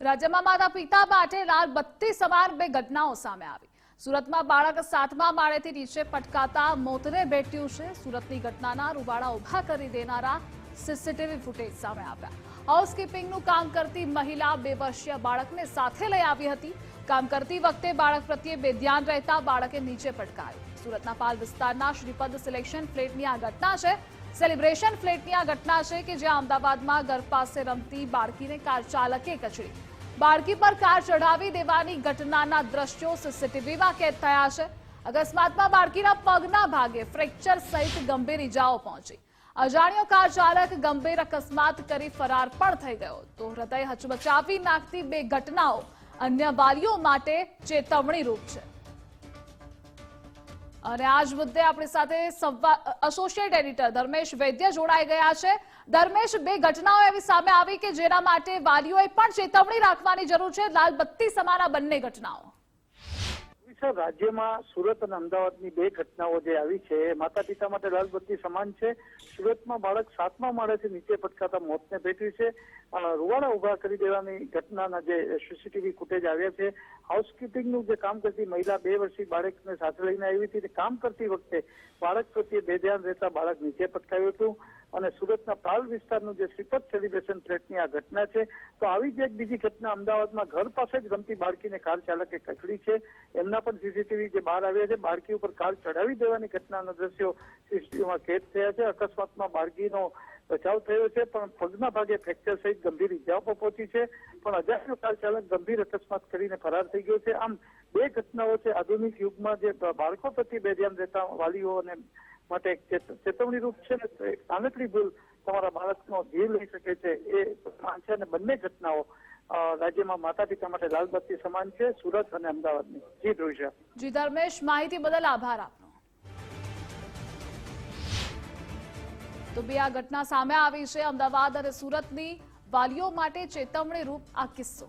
રાજ્યમાં માતા પિતા માટે લાલ બત્તી સમાન બે ઘટનાઓ સામે આવી. સુરતમાં બાળક સાતમા માળેથી નીચે પટકાતા મોતને ભેટ્યું છે. સુરતની ઘટનાના રૂવાડા ઊભા કરી દેનારા સીસીટીવી ફૂટેજ સામે આવ્યા. હાઉસકીપિંગનું કામ કરતી મહિલા બે વર્ષીય બાળકને સાથે લઈ આવી હતી. કામ કરતી વખતે બાળક પ્રત્યે બેધ્યાન રહેતા બાળકે નીચે પટકાયું. સુરતના પાલ વિસ્તારના શ્રીપદ સિલેક્શન ફ્લેટની આ ઘટના છે. સેલિબ્રેશન ફ્લેટની આ ઘટના છે કે જ્યાં અમદાવાદમાં ઘર પાસે રમતી બાળકીને કાર ચાલકે કચડી. બાળકી પર કાર ચઢાવી દેવાની ઘટનાના દ્રશ્યો સીસીટીવીમાં કેદ થયા છે. અકસ્માતમાં બાળકીના પગના ભાગે ફ્રેક્ચર સહિત ગંભીર ઇજાઓ પહોંચી. અજાણ્યો કાર ચાલક ગંભીર અકસ્માત કરી ફરાર પણ થઈ ગયો તો હૃદય હચમચાવી નાખતી બે ઘટનાઓ અન્ય વાલીઓ માટે ચેતવણી રૂપ છે. અને આ જ મુદ્દે આપણી સાથે એસોસિએટ એડિટર ધર્મેશ વૈદ્ય જોડાઈ ગયા છે. ધર્મેશ, બે ઘટનાઓ એવી સામે આવી કે જેના માટે વાલીઓએ પણ ચેતવણી રાખવાની જરૂર છે. લાલ બત્તી સમાન બંને ઘટનાઓ. રાજ્યમાં સુરત અને અમદાવાદની બે ઘટનાઓ જે આવી છે માતા પિતા માટે લાલબત્તી સમાન છે. સુરતમાં બાળક સાતમા માળેથી નીચે પટકાતા મોતને ભેટ્યું છે. રૂવાડા ઊભા કરી દેવાની ઘટનાના જે સીસીટીવી ફૂટેજ આવ્યા છે હાઉસકીપિંગનું જે કામ કરતી મહિલા બે વર્ષીય બાળકને સાથે લઈને આવી હતી કામ કરતી વખતે બાળક પ્રત્યે બેધ્યાન રહેતા બાળક નીચે પટકાયું હતું અને સુરતના પાલ વિસ્તારનું જે શ્રીપદ સેલિબ્રેશન ફ્લેટની આ ઘટના છે, તો આવી જ એક બીજી ઘટના અમદાવાદમાં ઘર પાસે જ રમતી બાળકીને કાર ચાલકે કચડી છે. એમના પણ સીસીટીવી જે બહાર આવ્યા છે, બાળકી ઉપર કાર ચડાવી દેવાની ઘટનાના દ્રશ્યો સીસીટીવીમાં કેદ થયા છે. અકસ્માતમાં બાળકીનો બચાવ થયો છે, પણ પગના ભાગે ફ્રેક્ચર સહિત ગંભીર ઇજાઓ પહોંચી છે. પણ અજાણ્યો કાર ચાલક ગંભીર અકસ્માત કરીને ફરાર થઈ ગયો છે. આમ બે ઘટનાઓ છે આધુનિક યુગમાં જે બાળકો પ્રત્યે બેધ્યાન રહેતા વાલીઓને માટે એક ચેતવણી રૂપ છે ને ભૂલ તમારા બાળકનો જીવ લઈ શકે છે. એ છે અને બંને ઘટનાઓ રાજ્યમાં માતા પિતા માટે લાલબત્તી સમાન છે. સુરત અને અમદાવાદની. જી ધ્રુષા જી ધર્મેશ, માહિતી બદલ આભાર આપનો. તો બે આ ઘટના સામે આવી છે. અમદાવાદ અને સુરતની વાલીઓ માટે ચેતવણી રૂપ આ કિસ્સો.